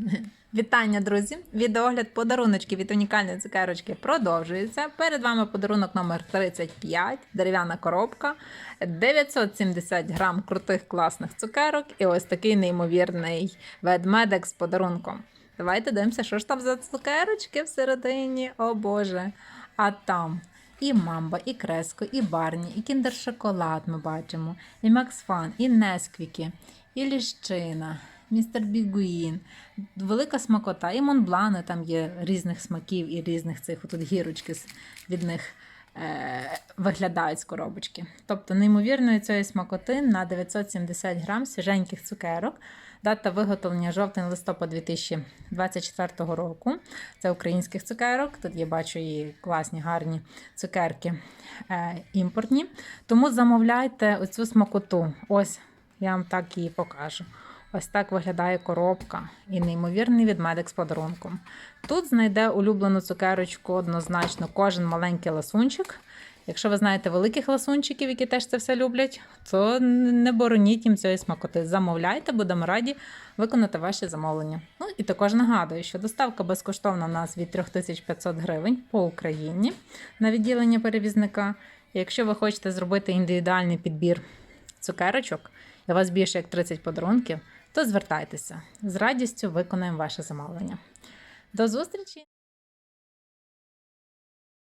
Вітання, друзі! Відеогляд подаруночки від унікальної цукерочки продовжується. Перед вами подарунок номер 35, дерев'яна коробка, 970 грам крутих класних цукерок і ось такий неймовірний ведмедик з подарунком. Давайте дивимося, що ж там за цукерочки всередині. О Боже! А там і мамба, і креско, і барні, і кіндер-шоколад ми бачимо, і Макс Фан, і Несквіки, і ліщина, містер Бігуїн, велика смакота, і Монблани там є різних смаків і різних цих отут гірочки від них. Е, виглядають з коробочки. Тобто, неймовірної цієї смакоти на 970 грам свіженьких цукерок. Дата виготовлення жовтень-листопад 2024 року. Це українських цукерок. Тут я бачу і класні, гарні цукерки е, імпортні. Тому замовляйте оцю смакоту. Ось я вам так її покажу. Ось так виглядає коробка і неймовірний відмедик з подарунком. Тут знайде улюблену цукерочку однозначно кожен маленький ласунчик. Якщо ви знаєте великих ласунчиків, які теж це все люблять, то не бороніть їм цієї смакоти. Замовляйте, будемо раді виконати ваші замовлення. Ну і також нагадую, що доставка безкоштовна у нас від 3500 гривень по Україні на відділення перевізника. Якщо ви хочете зробити індивідуальний підбір цукерочок, і вас більше як 30 подарунків, то звертайтеся. З радістю виконаємо ваше замовлення. До зустрічі!